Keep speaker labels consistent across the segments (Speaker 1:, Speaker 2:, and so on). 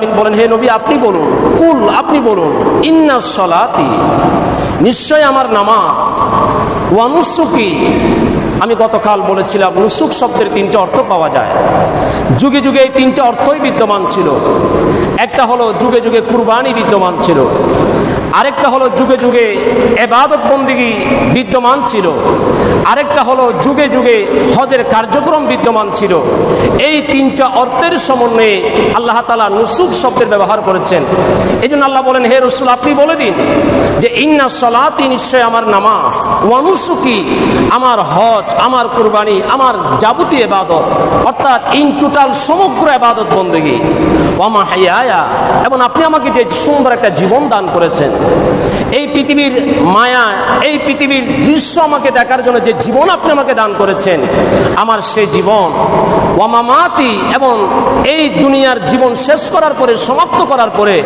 Speaker 1: আলমিন বলেন, হে নবী, আপনি বলুন, কুল, আপনি বলুন, ইন্না সলাতি, নিশ্চয় আমার নামাজ ওয়ানুসুকি আমি গতকাল বলেছিলাম, নুসুক শব্দের তিনটে অর্থ পাওয়া যায়। যুগে যুগে এই তিনটে অর্থই বিদ্যমান ছিল। একটা হলো, যুগে যুগে কুরবানি বিদ্যমান ছিল। আরেকটা হলো যুগে যুগে এবাদত বন্দিগি বিদ্যমান ছিল। আরেকটা হলো যুগে যুগে হজের কার্যক্রম বিদ্যমান ছিল। এই তিনটা অর্থের সমন্বয়ে আল্লাহ তালা নুসুক শব্দের ব্যবহার করেছেন। এই জন্য আল্লাহ বলেন, হে রসুল, আপনি বলে দিন যে, ইন্না সলাতি নিশ্চয় আমার নামাজ ওয়ানুসুকি আমার হজ, আমার কুরবানি, আমার যাবতীয় এবাদত, অর্থাৎ ইন টোটাল সমগ্র এবাদত বন্দেগী। ওয়ামা হাইয়া এবং আপনি আমাকে যে সুন্দর একটা জীবন দান করেছেন। এই পৃথিবীর মায়া, এই পৃথিবীর দৃশ্য আমাকে দেখার জন্য যে জীবন আপনি আমাকে দান করেছেন, আমার সেই জীবন ওয়ামামাতি এবং এই দুনিয়ার জীবন শেষ করার পরে, সমাপ্ত করার পরে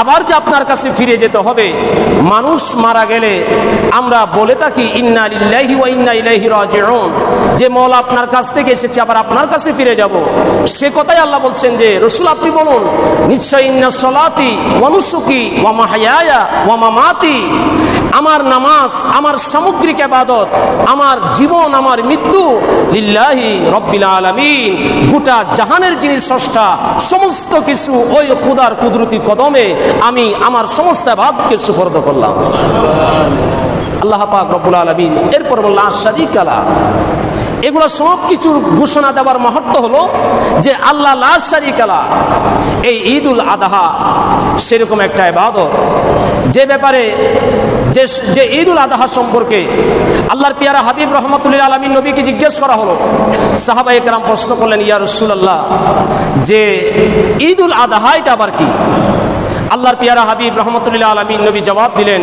Speaker 1: আবার যে আপনার কাছে ফিরে যেতে হবে, মানুষ মারা গেলে আমরা বলে থাকি, ইন্না লিল্লাহি ওয়া ইন্না ইলাইহি রাজিউন। যে মল আপনার কাছ থেকে এসেছে, আবার আপনার কাছে ফিরে যাব। সে কথাই আল্লাহ বলছেন যে, রসুল আপনি বলুন, নিশ্চয় ইন্না সলাতি ওয়ানুসুকি ওয়া মাহায়া মামাতি আমার নামাজ, আমার সামগ্রিক আবাদত আমার জীবন, আমার মৃত্যু লিল্লাহি রব্বিল আলামিন। গোটা জাহানের যিনি স্রষ্টা, সমস্ত কিছু ওই খুদার কুদরতি কদমে আমি আমার সমস্ত আবাদকে সুপর্দ করলাম। আল্লাহ পাক রব্বুল আলমিন এরপর বললাম আশাদিক আলা। এগুলো সব কিছুর ঘোষণা দেওয়ার মহত্ব হলো যে আল্লাহ লা শারিক আলা এই ঈদ উল আদাহা সেরকম একটা ইবাদত। যে ব্যাপারে যে যে ঈদ উল আদাহা সম্পর্কে আল্লাহর পিয়ারা হাবিব রহমতুল্লাহ আলমী নবীকে জিজ্ঞেস করা হলো, সাহাবা একরাম প্রশ্ন করলেন, ইয়া রসুল্লাহ যে ঈদ উল আদাহা এটা আবার কি? আল্লাহর পিয়ারা হাবিব রহমতুল্লাহ আলমী নবী জবাব দিলেন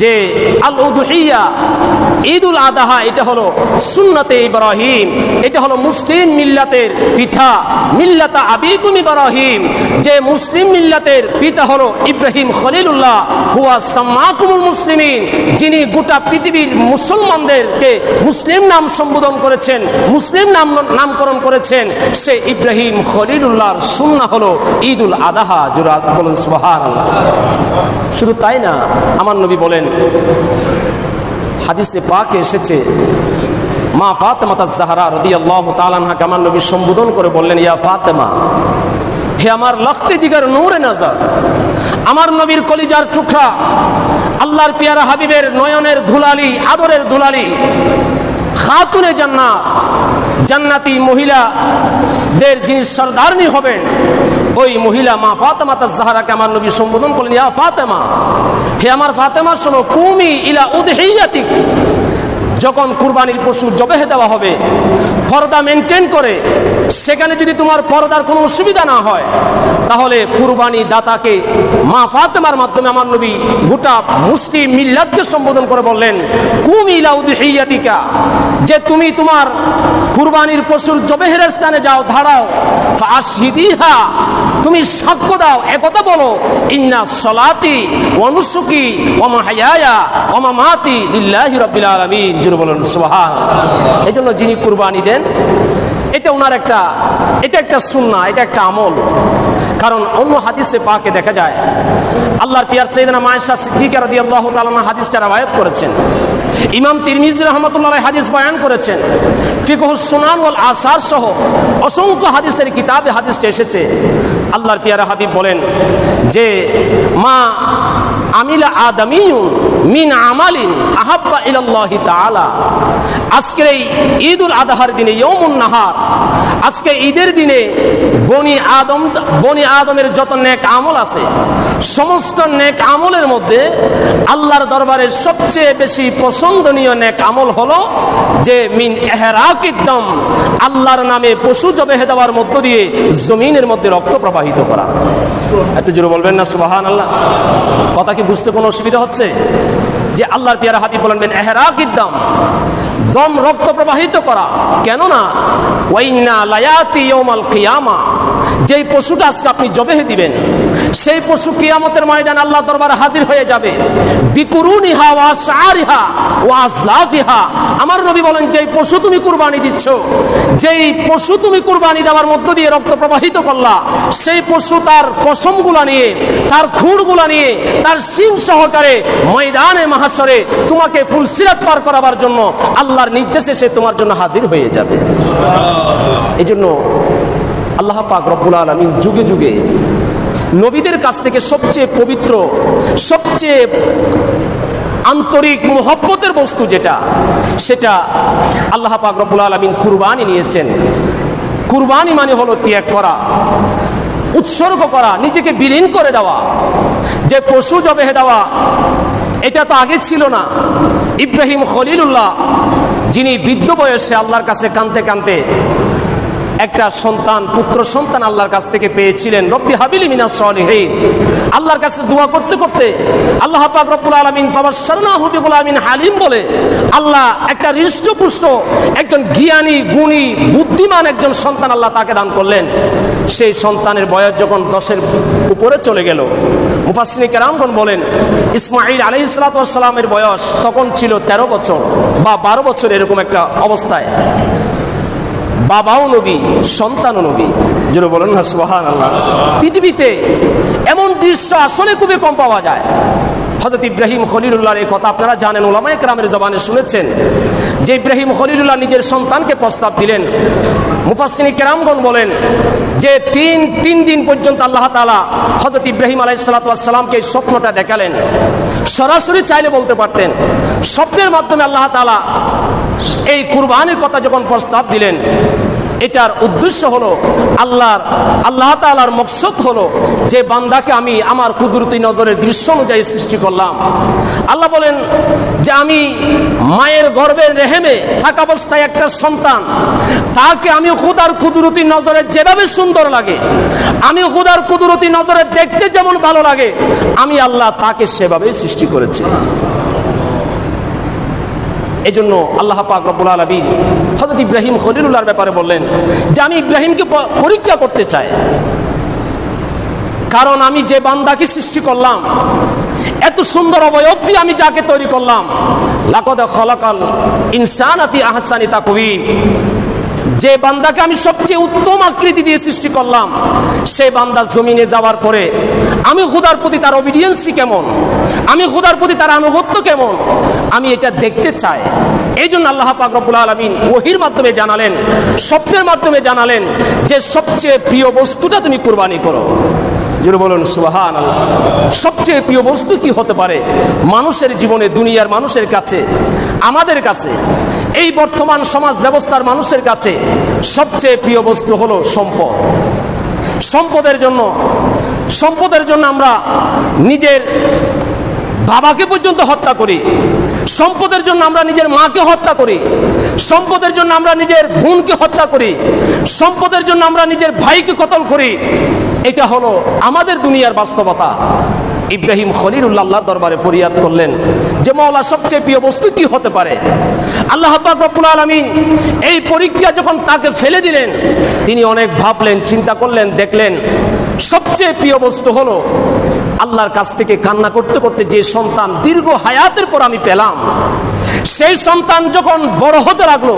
Speaker 1: যে আল উদুহিয়া ঈদ উল আদাহা, এটা হলো সুন্নতে ইব্রাহিম, এটা হলো মুসলিম মিল্লাতের পিতা, মিল্লাতা আবিকুম ইব্রাহিম, যে মুসলিম মিল্লাতের পিতা হলো ইব্রাহিম খলিলুল্লাহ, হুয়া সাম্মাকুমুল মুসলিমিন, যিনি গোটা পৃথিবীর মুসলমানদেরকে মুসলিম নাম সম্বোধন করেছেন, মুসলিম নাম, নামকরণ করেছেন, সে ইব্রাহিম খলিলুল্লাহর সুন্না হলো ঈদ উল আদাহা, জোরা বলুন সুবাহ শুধু তাই না, আমার নবী বলেন, হাদিসে পাকে এসেছে, মা ফাতেমা তাজাহারা রদি আল্লাহ তালানহাকে আমার নবী সম্বোধন করে বললেন, ইয়া ফাতেমা, হে আমার লখতে জিগার নূরে নাজার, আমার নবীর কলিজার টুকরা, আল্লাহর পিয়ারা হাবিবের নয়নের ধুলালি, আদরের ধুলালি, খাতুনে জান্নাত জান্নাতি মহিলাদের যিনি সর্দারনি হবেন, ওই মহিলা মা ফাতেমা তার জাহারাকে আমার নবী সম্বোধন করলেন, ইয়া ফাতেমা, হে আমার ফাতেমা, শোনো, কুমি ইলা উদহিয়াতিক যখন কুরবানির পশু জবেহে দেওয়া হবে, পর্দা মেনটেন করে, সেখানে যদি তোমার পর্দার কোনো অসুবিধা না হয়, তাহলে কুরবানি দাতাকে মা ফাতেমার মাধ্যমে আমার নবী গোটা মুসলিম মিল্লাতকে সম্বোধন করে বললেন, কুম যে তুমি তোমার কুরবানির পশুর জবেহের স্থানে যাও, দাঁড়াও ফাশহিদিহা তুমি সাক্ষ্য দাও একথা বলো, ইন্না সলাতি অনুসুকি ওমা হায়ায়া ওমা মাতি লিল্লাহি রাব্বিল আলামিন জুড়ে বলুন সোহা এই জন্য যিনি কুরবানি দেন, এটা ওনার একটা, এটা একটা সুন্না, এটা একটা আমল। কারণ অন্য হাদিসে পাকে দেখা যায়, আল্লাহর পিয়ার সৈদনা মায়েশা সিদ্দিকার দিয়ে আল্লাহ তালা হাদিসটা রায়ত করেছেন। ইমাম তিরমিজ রহমতুল্লাহ হাদিস বয়ান করেছেন ফিকহুস সুনান ওয়াল আসার সহ অসংখ্য হাদিসের কিতাবে হাদিসটা এসেছে। আল্লাহর পিয়ারা হাবিব বলেন যে, মা আমিলা আদামিউন মিন আমালিন আহাব্বা ইলাল্লাহি তাআলা। আজকের এই ঈদ উল আদহার দিনে ইয়মুন নাহার, আজকে ঈদের দিনে বনি আদম, বনি আদমের যত নেক আমল আছে, সমস্ত নেক আমলের মধ্যে আল্লাহর দরবারে সবচেয়ে বেশি পছন্দনীয় নেক আমল হলো যে, মিন এহরাকিদ্দম আল্লাহর নামে পশু দেওয়ার মধ্য দিয়ে জমিনের মধ্যে রক্ত প্রবাহিত করা। একটু জোরে বলবেন না সুবাহান আল্লাহ কথা কি বুঝতে কোনো অসুবিধা হচ্ছে? যে আল্লাহর পিয়ারা হাবিব বলবেন এহরাকিদ্দম দম। রক্ত প্রবাহিত করা। কেননা ওয়াইন্না লায়াতি ইয়ামাল কিয়ামা। যেই পশুটা আজকে আপনি জবেহে দিবেন সেই পশু কিয়ামতের ময়দান আল্লাহ দরবারে হাজির হয়ে যাবে। বিকুরুনিহা ওয়া সারিহা ওয়া আজলাফিহা। আমার নবী বলেন যেই পশু তুমি কুরবানি দিচ্ছ যেই পশু তুমি কুরবানি দেওয়ার মধ্য দিয়ে রক্ত প্রবাহিত করলা সেই পশু তার পশমগুলা নিয়ে তার খুঁড়গুলা নিয়ে তার সিং সহকারে ময়দানে মাহাসরে তোমাকে ফুলসিরাত পার করাবার জন্য আল্লাহর নির্দেশে সে তোমার জন্য হাজির হয়ে যাবে। এই জন্য আল্লাহ পাক রব্বুল আলমিন যুগে যুগে নবীদের কাছ থেকে সবচেয়ে পবিত্র, সবচেয়ে আন্তরিক মহব্বতের বস্তু যেটা, সেটা আল্লাহ পাক রব্বুল আলমিন কুরবানি নিয়েছেন। কুরবানি মানে হলো ত্যাগ করা, উৎসর্গ করা, নিজেকে বিলীন করে দেওয়া। যে পশু জবেহে দেওয়া, এটা তো আগে ছিল না। ইব্রাহিম খলিলুল্লাহ, যিনি বৃদ্ধ বয়সে আল্লাহর কাছে কানতে কানতে একটা সন্তান, পুত্র সন্তান আল্লাহর কাছ থেকে পেয়েছিলেন। রব্বি হাবিলি মিনা সলিহিন। আল্লাহর কাছে দোয়া করতে করতে আল্লাহ পাক রব্বুল আলামিন বাবার শরণাহু বিগুল আমিন হালিম বলে আল্লাহ একটা হৃষ্টপুষ্ট, একজন জ্ঞানী, গুণী, বুদ্ধিমান একজন সন্তান আল্লাহ তাকে দান করলেন। সেই সন্তানের বয়স যখন দশের উপরে চলে গেল মুফাসিনী কেরামগণ বলেন ইসমাইল আলী সালাতামের বয়স তখন ছিল ১৩ বছর বা বারো বছর এরকম একটা অবস্থায়। বাবাও নবী, সন্তানও নবী। যেন বলেন না সোহান আল্লাহ পৃথিবীতে এমন দৃশ্য আসলে খুবই কম পাওয়া যায়। হজরত ইব্রাহিম খলিলুল্লাহর এই কথা আপনারা জানেন, ওলামায় গ্রামের জবানে শুনেছেন। যে ইব্রাহিম খলিলুল্লাহ নিজের সন্তানকে প্রস্তাব দিলেন। মুফাসিনী কেরামগণ বলেন যে তিন তিন দিন পর্যন্ত আল্লাহ তালা হজরত ইব্রাহিম আলাইসালাতামকে এই স্বপ্নটা দেখালেন। সরাসরি চাইলে বলতে পারতেন, স্বপ্নের মাধ্যমে আল্লাহ তালা এই কুরবানির কথা যখন প্রস্তাব দিলেন, এটার উদ্দেশ্য হলো আল্লাহর, আল্লাহ তালার মকসদ হলো যে বান্দাকে আমি আমার কুদরতি নজরের দৃশ্য অনুযায়ী সৃষ্টি করলাম। আল্লাহ বলেন যে আমি মায়ের গর্ভের রেহেমে থাকা অবস্থায় একটা সন্তান, তাকে আমি খুদার কুদরতি নজরে যেভাবে সুন্দর লাগে, আমি খুদার কুদরতি নজরে দেখতে যেমন ভালো লাগে, আমি আল্লাহ তাকে সেভাবেই সৃষ্টি করেছি। এই জন্য আল্লাহ পাক রব্বুল আলমিন হজরত ইব্রাহিম খলিলুল্লাহর ব্যাপারে বললেন যে আমি ইব্রাহিমকে পরীক্ষা করতে চাই। কারণ আমি যে বান্দাকে সৃষ্টি করলাম, এত সুন্দর অবয়ব দিয়ে আমি যাকে তৈরি করলাম। লাকদ খলাকাল ইনসান আফি আহসানি তাকবীম যে বান্দাকে আমি সবচেয়ে উত্তম আকৃতি দিয়ে সৃষ্টি করলাম, সেই বান্দা জমিনে যাওয়ার পরে, আমি খুদার প্রতি তার অবিডিয়েন্সি কেমন? আমি খুদার প্রতি তার আনুগত্য কেমন? আমি এটা দেখতে চাই। এই জন্য আল্লাহ পাক রব্বুল আলমিন ওহির মাধ্যমে জানালেন, স্বপ্নের মাধ্যমে জানালেন যে সবচেয়ে প্রিয় বস্তুটা তুমি কুরবানি করো। বলুন আল্লাহ সবচেয়ে প্রিয় বস্তু কি হতে পারে? মানুষের জীবনে, দুনিয়ার মানুষের কাছে, আমাদের কাছে এই বর্তমান সমাজ ব্যবস্থার মানুষের কাছে সবচেয়ে প্রিয় বস্তু হলো সম্পদ। সম্পদের জন্য সম্পদের জন্য আমরা নিজের বাবাকে পর্যন্ত হত্যা করি। সম্পদের জন্য আমরা নিজের মাকে হত্যা করি। সম্পদের জন্য আমরা নিজের বোনকে হত্যা করি। সম্পদের জন্য আমরা নিজের ভাইকে কতল করি। এটা হলো আমাদের দুনিয়ার বাস্তবতা। ইব্রাহিম খলিলুল্লাহ দরবারে ফরিয়াদ করলেন যে মৌলা সবচেয়ে প্রিয় বস্তু কি হতে পারে? আল্লাহ রব্বুল আলমিন এই পরীক্ষা যখন তাকে ফেলে দিলেন, তিনি অনেক ভাবলেন, চিন্তা করলেন, দেখলেন, সবচেয়ে প্রিয় বস্তু হলো আল্লাহর কাছ থেকে কান্না করতে করতে যে সন্তান দীর্ঘ হায়াতের পর আমি পেলাম, সেই সন্তান যখন বড় হতে লাগল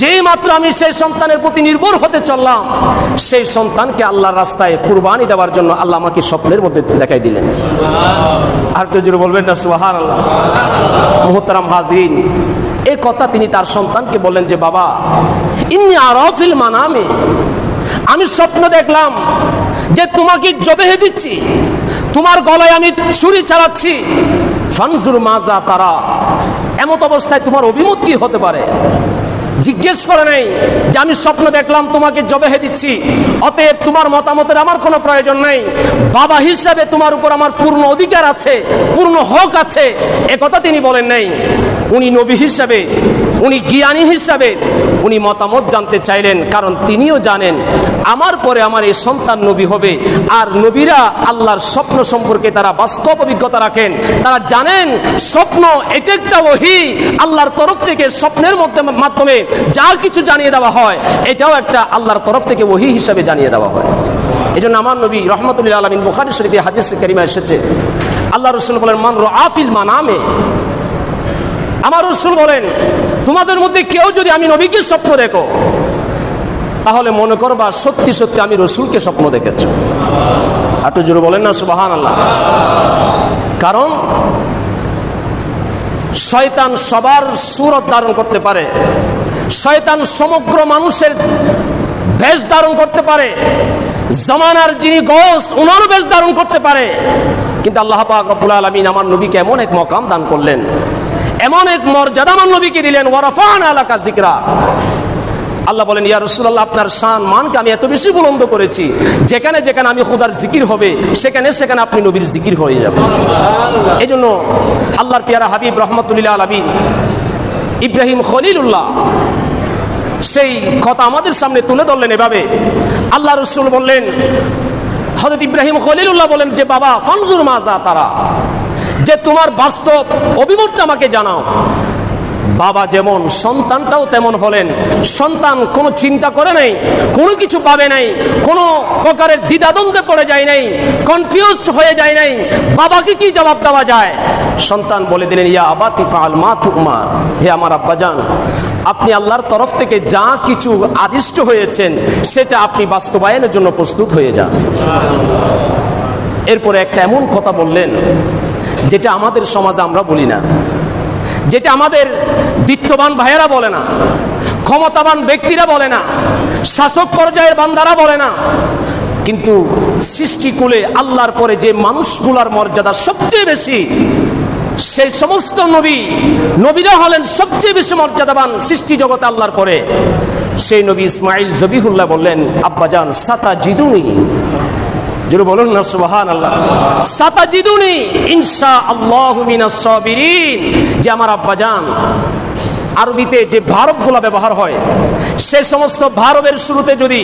Speaker 1: যেই মাত্র আমি সেই সন্তানের প্রতি নির্ভর হতে চললাম, সেই সন্তানকে আল্লাহর রাস্তায় কুরবানি দেওয়ার জন্য আল্লাহ আমাকে স্বপ্নের মধ্যে দেখাই দিলেন। আর একটু জোরে বলবেন না সুহান আল্লাহ মোহতারাম হাজরিন এই কথা তিনি তার সন্তানকে বললেন যে, বাবা, ইন্নি আরফিল মানামে, আমি স্বপ্ন দেখলাম যে তোমাকে জবেহে দিচ্ছি, তোমার গলায় আমি ছুরি চালাচ্ছি ফানজুর মাজা তারা, এমত অবস্থায় তোমার অভিমত কি হতে পারে? জিজ্ঞেস করে নাই যে আমি স্বপ্ন দেখলাম, তোমাকে জবেহে দিচ্ছি। অতএব তোমার মতামতের আমার কোনো প্রয়োজন নাই। বাবা হিসাবে তোমার উপর আমার পূর্ণ অধিকার আছে, পূর্ণ হক আছে। একথা তিনি বলেন নাই। উনি নবী হিসাবে, উনি জ্ঞানী হিসাবে, উনি মতামত জানতে চাইলেন, কারণ তিনিও জানেন আমার পরে আমার এই সন্তান নবী হবে। আর নবীরা আল্লাহর স্বপ্ন সম্পর্কে তারা বাস্তব অভিজ্ঞতা রাখেন। তারা জানেন স্বপ্ন এটা একটা ওহি আল্লাহর তরফ থেকে স্বপ্নের মধ্যে মাধ্যমে যা কিছু জানিয়ে দেওয়া হয়, এটাও একটা আল্লাহর তরফ থেকে ওহি হিসাবে জানিয়ে দেওয়া হয়। এই জন্য আমার নবী রহমতুল্লাহ আলমিন বুখারি শরীফে হাদিস কারিমা এসেছে আল্লাহ রসুল বলেন, মান আফিল মানামে। আমার রসুল বলেন, তোমাদের মধ্যে কেউ যদি আমি নবীকে স্বপ্ন দেখো তাহলে মনে করবা সত্যি সত্যি আমি রসুলকে স্বপ্ন দেখেছ। একটু জোরে বলেন না সুবাহান আল্লাহ কারণ শয়তান সবার সুরত ধারণ করতে পারে। শয়তান সমগ্র মানুষের বেশ ধারণ করতে পারে। জমানার যিনি গোস ওনারও বেশ ধারণ করতে পারে। কিন্তু আল্লাহ পাক রব্বুল আলমিন আমার নবীকে এমন এক মকাম দান করলেন। এমন এক মর্যাদা আমার নবীকে দিলেন ওয়ারফান আলাকা জিকরা আল্লাহ বলেন ইয়া রসুল্লাহ আপনার শান মানকে আমি এত বেশি বুলন্দ করেছি যেখানে যেখানে আমি খোদার জিকির হবে সেখানে সেখানে আপনি নবীর জিকির হয়ে যাবেন। এই জন্য আল্লাহর পিয়ারা হাবিব রহমতুল্লাহ আলমিন ইব্রাহিম খলিলুল্লাহ সেই কথা আমাদের সামনে তুলে ধরলেন এভাবে। আল্লাহ রসুল বললেন হজরত ইব্রাহিম খলিলুল্লাহ বলেন যে বাবা ফানজুর মাজা তারা যে তোমার বাস্তব অভিমুখটা আমাকে জানাও বাবা যেমন সন্তানটাও তেমন হলেন। সন্তান কোনো চিন্তা করে নাই, কোনো কিছু পাবে নাই, কোনো প্রকারের দ্বিধাদ্বন্দ্বে পড়ে যায় নাই কনফিউজড হয়ে যায় নাই। বাবাকে কি জবাব দেওয়া যায়? সন্তান বলে দিলেন, ইয়া আবা তিফাল মা তুমার। হে আমার আব্বাজান, আপনি আল্লাহর তরফ থেকে যা কিছু আদিষ্ট হয়েছেন, সেটা আপনি বাস্তবায়নের জন্য প্রস্তুত হয়ে যান। এরপরে একটা এমন কথা বললেন, যেটা আমাদের সমাজে আমরা বলি না। যেটা আমাদের বিত্তবান ভাইয়েরা বলে না, ক্ষমতাবান ব্যক্তিরা বলে না, শাসক পর্যায়ের বান্দারা বলে না। কিন্তু সৃষ্টিকুলে আল্লাহর পরে যে মানুষগুলার মর্যাদা সবচেয়ে বেশি, সেই সমস্ত নবী, নবীরা হলেন সবচেয়ে বেশি মর্যাদাবান সৃষ্টি জগতে আল্লাহর পরে। সেই নবী ইসমাইল জবিহুল্লাহ বললেন, আব্বাজান সাতা জিদুনি জোরে বলুন না সুবহান আল্লাহ সাতাজিদুনি আল্লাহ সাবিরিন। যে আমার আব্বাজান, আরবিতে যে ভারবগুলো ব্যবহার হয়, সে সমস্ত ভারবের শুরুতে যদি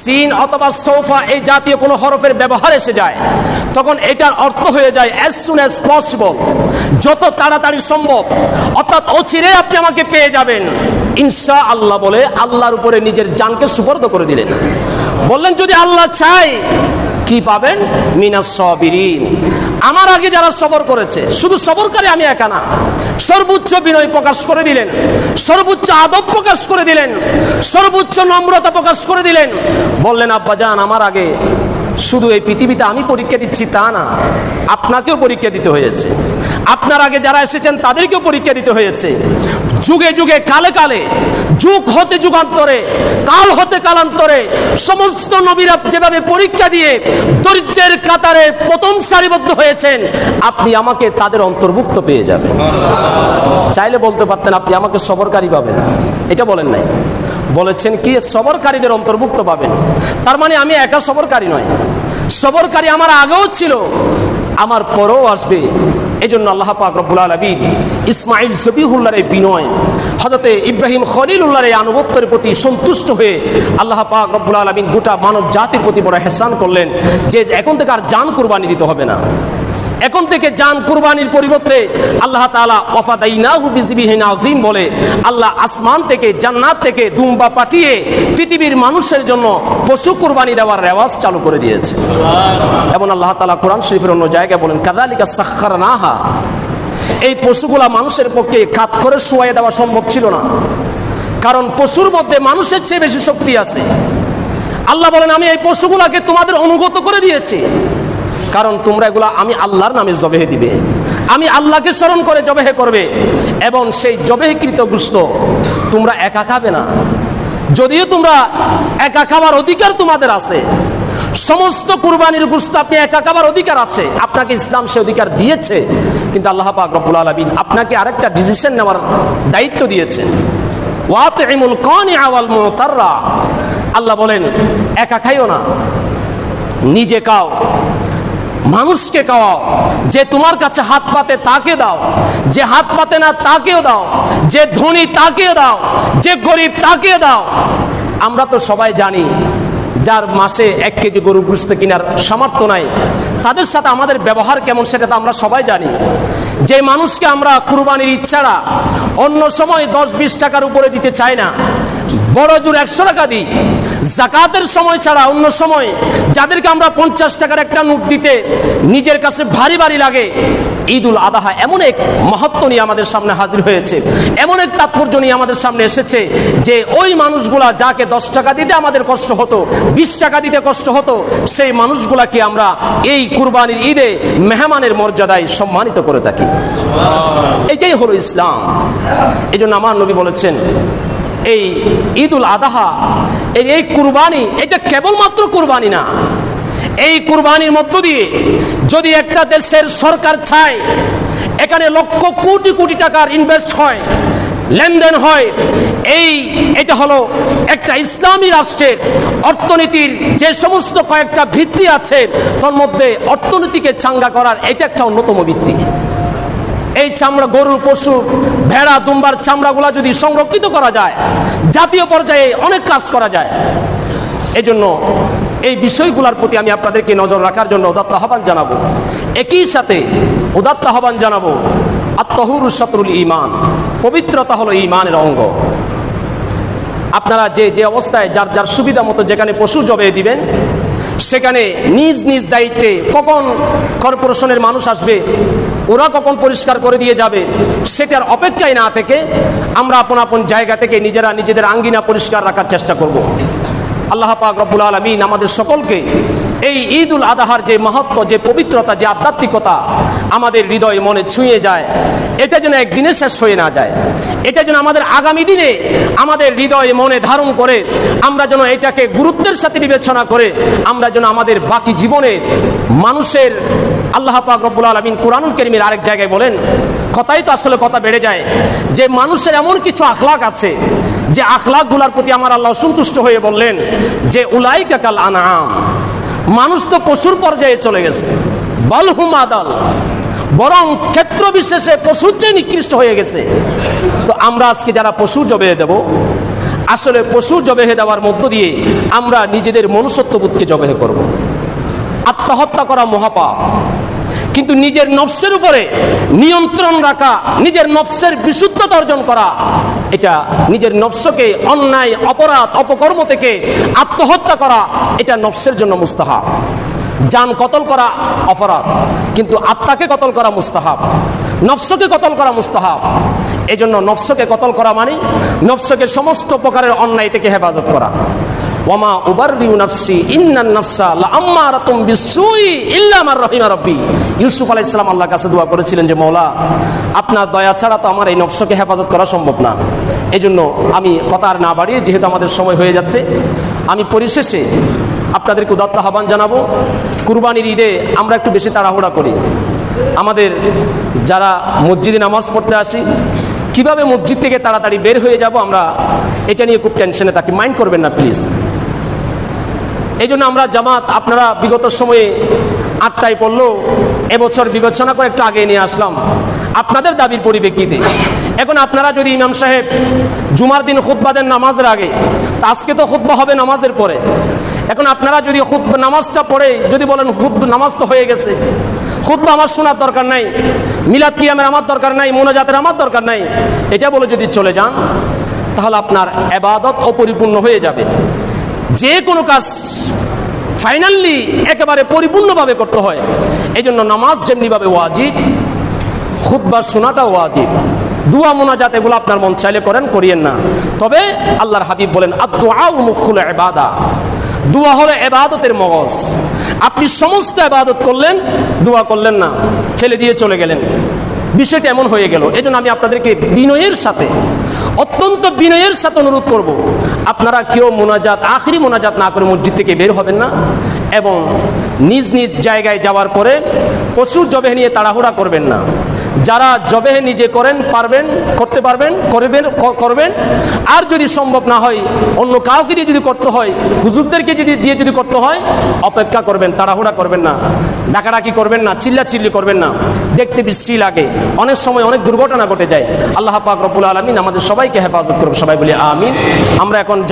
Speaker 1: সিন অথবা সৌফা এই জাতীয় কোনো হরফের ব্যবহার এসে যায়, তখন এটার অর্থ হয়ে যায় অ্যাজ সুন অ্যাজ পসিবল যত তাড়াতাড়ি সম্ভব, অর্থাৎ অচিরে আপনি আমাকে পেয়ে যাবেন। ইনশা আল্লাহ বলে আল্লাহর উপরে নিজের জানকে সুপর্দ করে দিলেন। বললেন, যদি আল্লাহ চাই কি পাবেন? মিনা সবিরিন। আমার আগে যারা সবর করেছে, শুধু সবরকারী আমি একা না, সর্বোচ্চ বিনয় প্রকাশ করে দিলেন, সর্বোচ্চ আদব প্রকাশ করে দিলেন, সর্বোচ্চ নম্রতা প্রকাশ করে দিলেন। বললেন আব্বাজান আমার আগে শুধু এই পৃথিবীতে আমি পরীক্ষা দিচ্ছি তা না, আপনাকেও পরীক্ষা দিতে হয়েছে। আপনার আগে যারা এসেছেন তাদেরকেও পরীক্ষা দিতে হয়েছে। যুগে যুগে, কালে কালে, যুগ হতে যুগান্তরে, কাল হতে কালান্তরে, সমস্ত নবীরা যেভাবে পরীক্ষা দিয়ে দরিদ্রের কাতারে প্রথম সারিবদ্ধ হয়েছেন, আপনি আমাকে তাদের অন্তর্ভুক্ত পেয়ে যাবেন। চাইলে বলতে পারতেন, আপনি আমাকে সবরকারী পাবেন। এটা বলেন নাই। বলেছেন কি, সবরকারীদের অন্তর্ভুক্ত পাবেন। তার মানে আমি একা সবরকারী নয় সবরকারী আমার আগেও ছিল, আমার পরেও আসবে। এই জন্য আল্লাহ পাক রব্বুল আলমিন ইসমাইল জবিহুল্লার এই বিনয় হজরতে ইব্রাহিম খলিলুল্লাহর এই আনুগত্যের প্রতি সন্তুষ্ট হয়ে আল্লাহ পাক রব্বুল আলমিন গোটা মানব জাতির প্রতি বড় হেসান করলেন যে এখন থেকে আর জান কুরবানি দিতে হবে না। এখন থেকে জান কুরবানির পরিবর্তে আল্লাহ তাআলা ওয়াফাদাইনাহু বিযিবিহিন আযীম বলে, আল্লাহ আসমান থেকে, জান্নাত থেকে দুম্বা পাঠিয়ে পৃথিবীর মানুষের জন্য পশু কুরবানি দেওয়ার রেওয়াজ চালু করে দিয়েছে। এবং আল্লাহ তালা কোরআন শরীফের অন্য জায়গায় বলেন, কাযালিকা সাখখারনাহা এই পশুগুলা মানুষের পক্ষে কাত করে শুয়াই দেওয়া সম্ভব ছিল না। কারণ পশুর মধ্যে মানুষের চেয়ে বেশি শক্তি আছে। আল্লাহ বলেন, আমি এই পশুগুলাকে তোমাদের অনুগত করে দিয়েছি। কারণ তোমরা এগুলা আমি আল্লাহর নামে জবেহে দিবে। আমি আল্লাহকে স্মরণ করে জবেহে করবে। এবং সেই জবেহকৃত গুস্ত তোমরা একা খাবে না। যদিও তোমরা একা খাবার অধিকার তোমাদের আছে। সমস্ত কুরবানির গুস্ত আপনি একা খাবার অধিকার আছে। আপনাকে ইসলাম সে অধিকার দিয়েছে। কিন্তু আল্লাহ পাক রব্বুল আলমিন আপনাকে আরেকটা ডিসিশন নেওয়ার দায়িত্ব দিয়েছেন ওয়াতিমুল কানি আওয়াল মুতাররা। আল্লাহ বলেন, একা খাইও না। নিজে খাও। মানুষকে খাওয়াও। যে তোমার কাছে হাত পাতে তাকে দাও। যে হাত পাতে না তাকেও দাও। যে ধনী তাকেও দাও। যে গরিব তাকে দাও। আমরা তো সবাই জানি, যার মাসে এক কেজি গরু গুস্ত কেনার সামর্থ্য নাই, তাদের সাথে আমাদের ব্যবহার কেমন সেটা তো আমরা সবাই জানি। যে মানুষকে আমরা কুরবানির ইচ্ছারা অন্য সময় দশ বিশ টাকার উপরে দিতে চাই না, বড় জোর একশো টাকা দিই। জাকাতের সময় ছাড়া অন্য সময় যাদেরকে আমরা পঞ্চাশ টাকার একটা নোট দিতে নিজের কাছে ভারী ভারী লাগে ঈদ উল আদাহা এমন এক মহত্ব নিয়ে আমাদের সামনে হাজির হয়েছে, এমন এক তাৎপর্য নিয়ে আমাদের সামনে এসেছে যে ওই মানুষগুলা যাকে দশ টাকা দিতে আমাদের কষ্ট হতো, বিশ টাকা দিতে কষ্ট হতো, সেই মানুষগুলাকে আমরা এই কুরবানির ঈদে মেহমানের মর্যাদায় সম্মানিত করে থাকি। এটাই হলো ইসলাম। এই জন্য আমার নবী বলেছেন এই ঈদুল আদাহা, এই এই কুরবানি, এটা কেবলমাত্র কুরবানি না। এই কুরবানির মধ্য দিয়ে যদি একটা দেশের সরকার চায়, এখানে লক্ষ কোটি কোটি টাকার ইনভেস্ট হয়, লেনদেন হয়, এই, এটা হলো একটা ইসলামী রাষ্ট্রের অর্থনীতির যে সমস্ত কয়েকটা ভিত্তি আছে, তার মধ্যে অর্থনীতিকে চাঙ্গা করার এটা একটা অন্যতম ভিত্তি। এই চামড়া গরুর পশু, ভেড়া, দুম্বার চামড়াগুলা যদি সংরক্ষিত করা যায়, জাতীয় পর্যায়ে অনেক কাজ করা যায়। এই জন্য এই বিষয়গুলোর প্রতি আমি আপনাদেরকে নজর রাখার জন্য উদাত্ত আহ্বান জানাব। একই সাথে উদাত্ত আহ্বান জানাব, আত্মহুর শত্রুল ইমান পবিত্রতা হলো ইমানের অঙ্গ। আপনারা যে যে অবস্থায় যার যার সুবিধা মতো যেখানে পশু জবে দিবেন সেখানে নিজ নিজ দায়িত্বে কখন কর্পোরেশনের মানুষ আসবে, ওরা কখন পরিষ্কার করে দিয়ে যাবে, সেটার অপেক্ষায় না থেকে আমরা আপন আপন জায়গা থেকে নিজেরা নিজেদের আঙ্গিনা পরিষ্কার রাখার চেষ্টা করব। আল্লাহ পাক রব্বুল আলমিন আমাদের সকলকে এই ঈদ উল আদাহার যে মহত্ব, যে পবিত্রতা, যে আধ্যাত্মিকতা আমাদের হৃদয় মনে ছুঁয়ে যায়, এটা যেন একদিনে শেষ হয়ে না যায়। এটা যেন আমাদের আগামী দিনে আমাদের হৃদয় মনে ধারণ করে, আমরা যেন এটাকে গুরুত্বের সাথে বিবেচনা করে, আমরা যেন আমাদের বাকি জীবনে মানুষের, আল্লাহ পাক রব্বুল আলমিন কোরআনুল করিমের আরেক জায়গায় বলেন, কথাই তো আসলে কথা বেড়ে যায়, যে মানুষের এমন কিছু আখলাক আছে, যে আখলাকগুলার প্রতি আমার আল্লাহ সন্তুষ্ট হয়ে বললেন, যে উলাই কাকাল আনাম মানুষ তো পশুর পর্যায়ে চলে গেছে। বালহুম আদাল বরং ক্ষেত্র বিশেষে পশুর চেয়ে নিকৃষ্ট হয়ে গেছে। তো আমরা আজকে যারা পশু জবে দেব, আসলে পশু জবেহে দেওয়ার মধ্য দিয়ে আমরা নিজেদের মনুষ্যত্ববোধকে জবেহে করব। আত্মহত্যা করা মহাপাপ। কিন্তু নিজের নফসের উপরে নিয়ন্ত্রণ রাখা, নিজের নফসের বিশুদ্ধতা অর্জন করা, এটা নিজের নফসকে অন্যায়, অপরাধ, অপকর্ম থেকে আত্মহত্যা করা, এটা নফসের জন্য মুস্তাহাব। যান কতল করা অপরাধ, কিন্তু আত্মাকে কতল করা মুস্তাহাব। নফসকে কতল করা মুস্তাহাব। এই জন্য নফসকে কতল করা মানে নফসকে সমস্ত প্রকারের অন্যায় থেকে হেফাজত করা। ওমা উবারিউ নাফসি, ইন্নান নাফসা লাআম্মারাতুম বিসুই ইল্লা মার রহিমা রব্বি। ইউসুফ আলাইহিস সালাম আল্লাহর কাছে দোয়া করেছিলেন যে মওলা আপনার দয়া ছাড়া তো আমার এই নফসকে হেফাজত করা সম্ভব না। এজন্য আমি কথা আর না বাড়িয়ে, যেহেতু আমাদের সময় হয়ে যাচ্ছে, আমি পরিশেষে আপনাদেরকে উদাত্ত আহ্বান জানাব। কুরবানির ঈদে আমরা একটু বেশি তাড়াহুড়া করি। আমাদের যারা মসজিদে নামাজ পড়তে আসি, কীভাবে মসজিদ থেকে তাড়াতাড়ি বের হয়ে যাব আমরা, এটা নিয়ে খুব টেনশনে থাকি। মাইন্ড করবেন না প্লিজ এই জন্য আমরা জামাত আপনারা বিগত সময়ে আটটায় পড়ল, এবছর বিবেচনা করে একটু আগে নিয়ে আসলাম। আপনাদের দাবির পরিপ্রেক্ষিতে। এখন আপনারা যদি ইমাম সাহেব জুমার দিন খুদ্া দেন নামাজের আগে আজকে তো খুদ্া হবে নামাজের পরে। এখন আপনারা যদি খুদ নামাজটা পড়ে যদি বলেন খুদ নামাজ তো হয়ে গেছে। খুদ্া আমার শোনার দরকার নাই, মিলাদ কিয়ামের আমার দরকার নাই, মোনাজাতের আমার দরকার নাই। এটা বলে যদি চলে যান, তাহলে আপনার এবাদত অপরিপূর্ণ হয়ে যাবে। যে কোনো কাজ ফাইনালি একেবারে পরিপূর্ণভাবে করতে হয়। এই জন্য নামাজ যেমনিভাবে ওয়াজিব খুববার শোনাটা ওয়াজিব। দুয়া, মোনাজাত, এগুলো আপনার মন চাইলে করেন, করিয়েন না। তবে আল্লাহর হাবিব বলেন এবাদা দুয়া হলো এবাদতের মগজ। আপনি সমস্ত এবাদত করলেন, দুয়া করলেন না, ফেলে দিয়ে চলে গেলেন। বিষয়টা এমন হয়ে গেল। এই জন্য আমি আপনাদেরকে বিনয়ের সাথে অত্যন্ত বিনয়ের সাথে অনুরোধ করব। আপনারা কেউ মোনাজাত, আখরি মোনাজাত না করে মসজিদ থেকে বের হবেন না এবং নিজ নিজ জায়গায় যাওয়ার পরে পশুর জবে নিয়ে তাড়াহুড়া করবেন না। যারা জবে নিজে করেন, পারবেন, করতে পারবেন, করবেন করবেন। আর যদি সম্ভব না হয়, অন্য কাউকে দিয়ে যদি করতে হয়, হুজুরদেরকে যদি দিয়ে যদি করতে হয়, অপেক্ষা করবেন, তাড়াহুড়া করবেন না। ডাকাডাকি করবেন না চিল্লা চিল্লি করবেন না। দেখতে বিশ্রী লাগে। অনেক সময় অনেক দুর্ঘটনা ঘটে যায়। আল্লাহ পাক রব্বুল আলমিন আমাদের সবাইকে হেফাজত করুক। সবাই বলি, আমিন। আমরা এখন